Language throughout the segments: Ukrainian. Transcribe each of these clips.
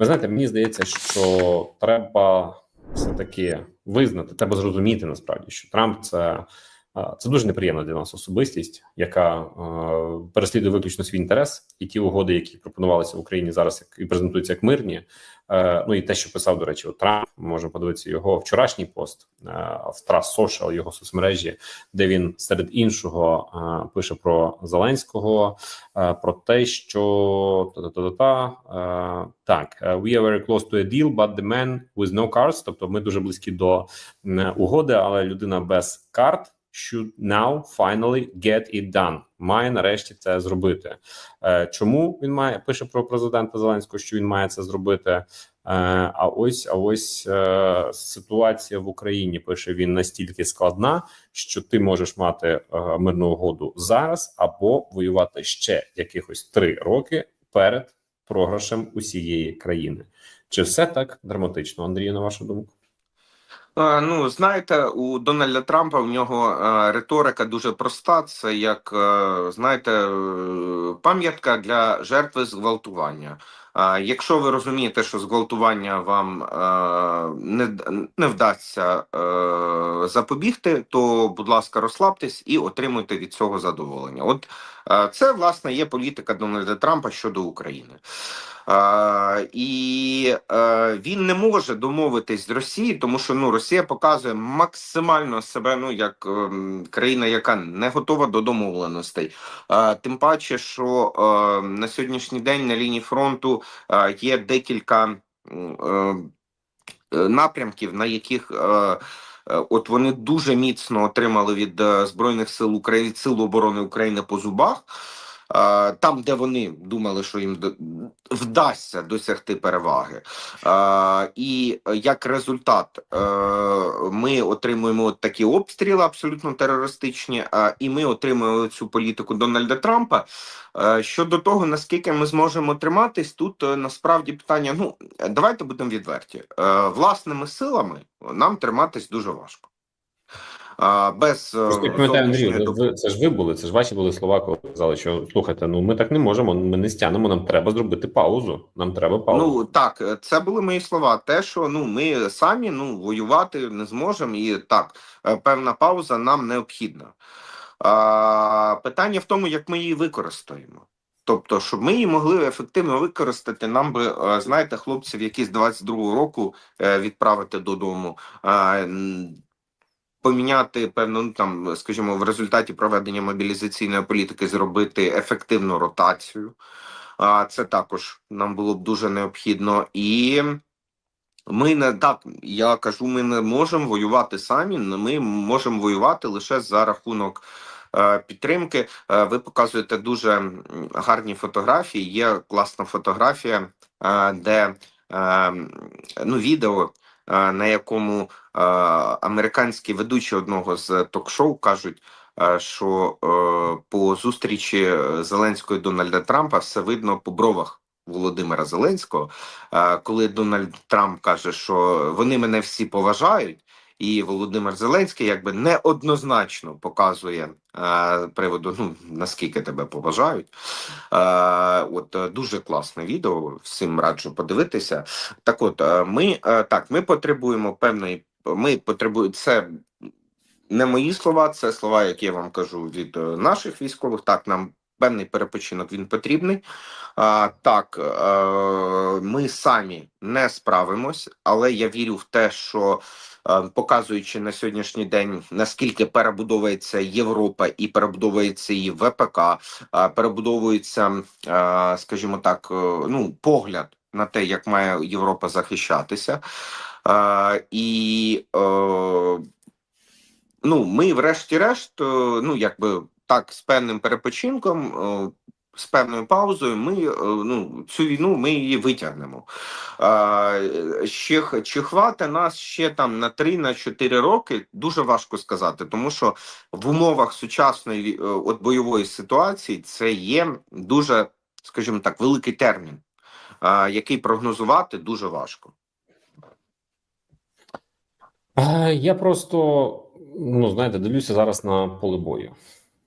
Ви знаєте, мені здається, що треба все таки визнати, треба зрозуміти насправді, що Трамп це. Це дуже неприємна для нас особистість, яка е, переслідує виключно свій інтерес, і ті угоди, які пропонувалися в Україні зараз, як і презентуються як мирні. Е, ну і те, що писав до речі, от Трамп, ми можемо подивитися його вчорашній пост е, в Трас Social, його соцмережі, де він серед іншого е, пише про Зеленського, е, про те, що та-та-та-та, е, так е, we are very close to a deal, but the man with no cards, тобто ми дуже близькі до м, угоди, але людина без карт should now finally get it done. Має нарешті це зробити. Е, Чому він має пише про президента Зеленського, що він має це зробити? Е, А ось а ось е, ситуація в Україні пише він настільки складна, що ти можеш мати мирну угоду зараз або воювати ще якихось три роки перед програшем усієї країни. Чи все так драматично, Андрію, на вашу думку? Е, Ну, знаєте, у Дональда Трампа в нього е, риторика дуже проста. Це як е, знаєте, пам'ятка для жертви зґвалтування. Якщо ви розумієте, що зґвалтування вам е, не, не вдасться е, запобігти, то, будь ласка, розслабтесь і отримуйте від цього задоволення. От е, це власне є політика Дональда Трампа щодо України. І він не може домовитись з Росією, тому що ну Росія показує максимально себе ну як країна, яка не готова до домовленостей. Тим паче, що на сьогоднішній день на лінії фронту є декілька е, е, напрямків, на яких е, е, От вони дуже міцно отримали від е, збройних сил України сил оборони України по зубах. Там, де вони думали, що їм вдасться досягти переваги, і як результат, е, ми отримуємо от такі обстріли абсолютно терористичні, і ми отримуємо цю політику Дональда Трампа. Е, Щодо того, наскільки ми зможемо триматись, тут е, насправді питання: ну давайте будемо відверті. Власними силами нам триматись дуже важко. Е, Без е, пам'ятаю, Андрію, це ж ви були, це ж ваші були слова, коли казали, що слухайте, ну ми так не можемо, ми не стягнемо, нам треба зробити паузу. Нам треба паузу. Ну так, е, це були мої слова. Те, що ну ми самі ну воювати не зможемо, і так е, певна пауза нам необхідна. А, питання в тому, як ми її використаємо. Тобто, щоб ми її могли ефективно використати, нам би знаєте, хлопців, які з 22-го року відправити додому. Поміняти певно, ну там, скажімо, в результаті проведення мобілізаційної політики зробити ефективну ротацію. А це також нам було б дуже необхідно. І ми не так, я кажу, ми не можемо воювати самі. Ми можемо воювати лише за рахунок е, підтримки. Е, ви показуєте дуже гарні фотографії. Є класна фотографія, е, де е, ну, відео, на якому американські ведучі одного з ток-шоу кажуть. Що е, по зустрічі Зеленського і Дональда Трампа все видно по бровах Володимира Зеленського, коли Дональд Трамп каже, що вони мене всі поважають, і Володимир Зеленський якби неоднозначно показує е, приводу, ну наскільки тебе поважають. Е, от е, дуже класне відео, всім раджу подивитися. Так, от е, ми е, так, ми потребуємо певної. Ми потребуємо це. Не мої слова, це слова, які я вам кажу від е, наших військових. Так, нам певний перепочинок він потрібний. А, так, е, ми самі не справимось, але я вірю в те, що е, показуючи на сьогоднішній день, наскільки перебудовується Європа і перебудовується її ВПК, е, перебудовується, е, скажімо так, ну, погляд на те, як має Європа захищатися. І ну, ми, врешті-решт, ну, якби так, з певним перепочинком, е, з певною паузою, ми е, ну, цю війну ми її витягнемо. Ще чи хватить нас ще там на 3-4 роки, дуже важко сказати, тому що в умовах сучасної е, от бойової ситуації це є дуже, скажімо так, великий термін, який прогнозувати дуже важко. Я просто, ну знаєте, дивлюся зараз на поле бою.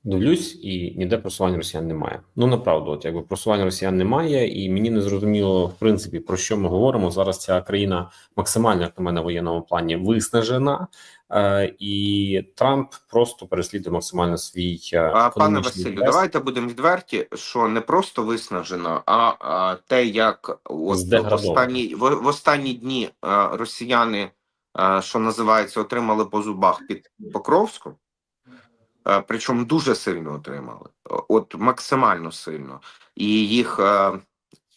Дивлюсь, і ніде просування росіян немає. Ну направду, от якби просування росіян немає, і мені не зрозуміло в принципі про що ми говоримо. Зараз ця країна максимально, як на мене, в воєнному плані виснажена, е, і Трамп просто переслідує максимально свій е, А, пане Василю, інтерес. давайте будемо відверті, що не просто виснажено, а, а те, як от в останні, в, в останні дні а, росіяни, а, що називається, отримали по зубах під Покровськом, причому дуже сильно отримали, от максимально сильно. І їх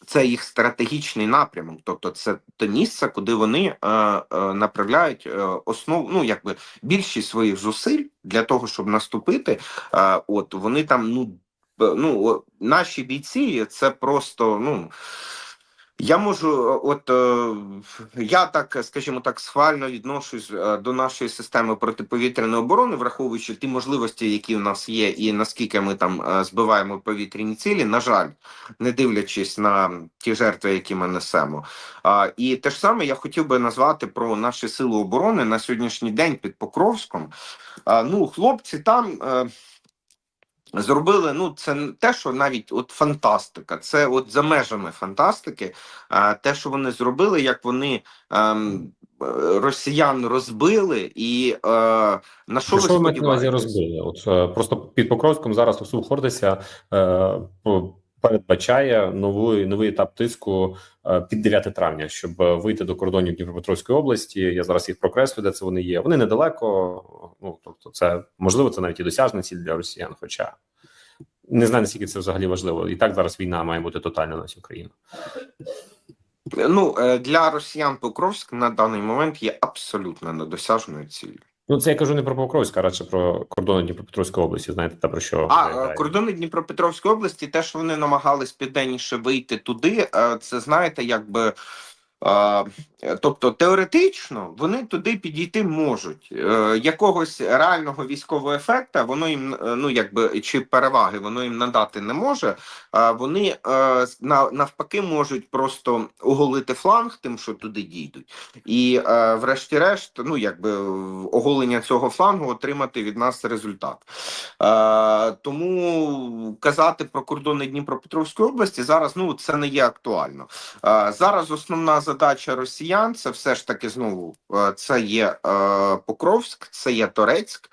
це їх стратегічний напрямок, тобто це те місце, куди вони е, е, направляють е, основ, ну якби більшість своїх зусиль для того, щоб наступити. Е, от вони там, ну ну наші бійці, це просто ну. Я можу, е, от е, я так, скажімо так, схвально відношусь е, до нашої системи протиповітряної оборони, враховуючи ті можливості, які у нас є, і наскільки ми там збиваємо повітряні цілі. На жаль, не дивлячись на ті жертви, які ми несемо. І те ж саме я хотів би назвати про наші сили оборони на сьогоднішній день під Покровськом. Ну, хлопці там. Зробили, ну це не те, що навіть от фантастика, це от за межами фантастики. А те, що вони зробили, як вони ем, е, росіян розбили, і е, на що, Що ви сподіваєтесь? розбили? От е, просто під Покровськом зараз у Хортиця е, по- передбачає новий новий етап тиску е, під 9 травня, щоб вийти до кордонів Дніпропетровської області. Я зараз їх прокреслю, де це вони є. Вони недалеко. Ну тобто, це можливо, це навіть і досяжна ціль для росіян. Хоча не знаю наскільки це взагалі важливо. І так зараз війна має бути тотальна на всю країну. Ну е, для росіян Покровськ на даний момент є абсолютно недосяжною ціллю. Ну це я кажу не про Покровська, а радше про кордони Дніпропетровської області. Знаєте, та про що А е, кордони Дніпропетровської області, те, що вони намагались південніше вийти туди, е, це знаєте, якби. Тобто теоретично вони туди підійти можуть. Е, Якогось реального військового ефекта воно їм е, ну якби чи переваги воно їм надати не може. А вони е, навпаки можуть просто оголити фланг тим, що туди дійдуть, і врешті-решт, ну якби оголення цього флангу отримати від нас результат. Тому казати про кордони Дніпропетровської області зараз ну це не є актуально. Зараз основна задача росіян це все ж таки знову е, це є е, Покровськ, це є Торецьк,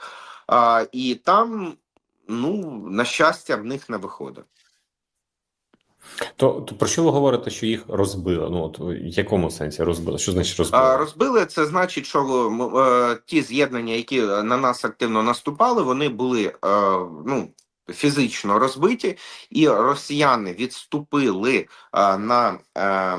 і там, ну на щастя, в них не виходить. То, то про що ви говорите, що їх розбили? Ну от в якому сенсі розбили? Що значить розбили? Розбили це значить, що м, е, ті з'єднання, які на нас активно наступали, вони були е, ну. Фізично розбиті, і росіяни відступили е, на е,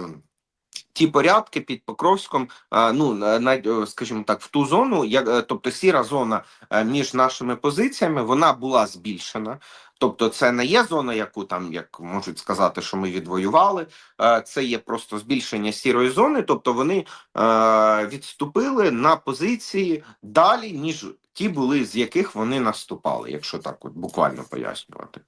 ті порядки під Покровськом. е, ну на е, скажімо так, в ту зону, як е, тобто сіра зона е, між нашими позиціями, вона була збільшена. Тобто, це не є зона, яку там як можуть сказати, що ми відвоювали. Е, Це є просто збільшення сірої зони, тобто вони е, відступили на позиції далі, ніж ті були, з яких вони наступали, якщо так от буквально пояснювати.